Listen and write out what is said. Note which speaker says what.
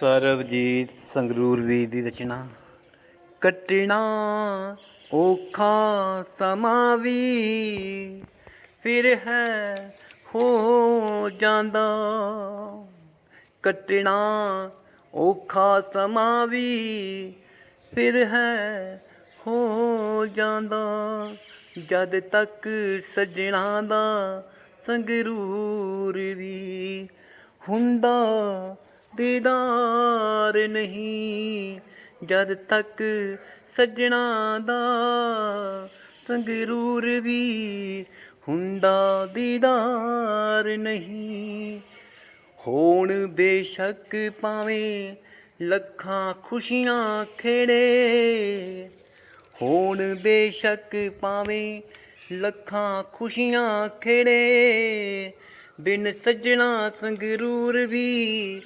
Speaker 1: ਸਰਬਜੀਤ ਸੰਗਰੂਰ ਵੀ ਦੀ ਰਚਨਾ। ਕੱਟਣਾ ਔਖਾ ਸਮਾਂ ਵੀ ਫਿਰ ਹੈ ਹੋ ਜਾਂਦਾ। ਕੱਟਣਾ ਔਖਾ ਸਮਾਂ ਵੀ ਫਿਰ ਹੈ ਹੋ ਜਾਂਦਾ। ਜਦ ਤੱਕ ਸੱਜਣਾ ਦਾ ਸੰਗਰੂਰ ਵੀ ਹੁੰਦਾ ਦੀਦਾਰ ਨਹੀਂ, ਜਦ ਤੱਕ ਸੱਜਣਾ ਦਾ ਸੰਗਰੂਰ ਵੀ ਹੁੰਦਾ ਦੀਦਾਰ ਨਹੀਂ। ਹੋਣ ਬੇਸ਼ੱਕ ਪਾਵੇਂ ਲੱਖਾਂ ਖੁਸ਼ੀਆਂ ਖੇੜੇ, ਹੋਣ ਬੇਸ਼ੱਕ ਪਾਵੇਂ ਲੱਖਾਂ ਖੁਸ਼ੀਆਂ ਖੇੜੇ, ਬਿਨ ਸੱਜਣਾ ਸੰਗਰੂਰ ਵੀ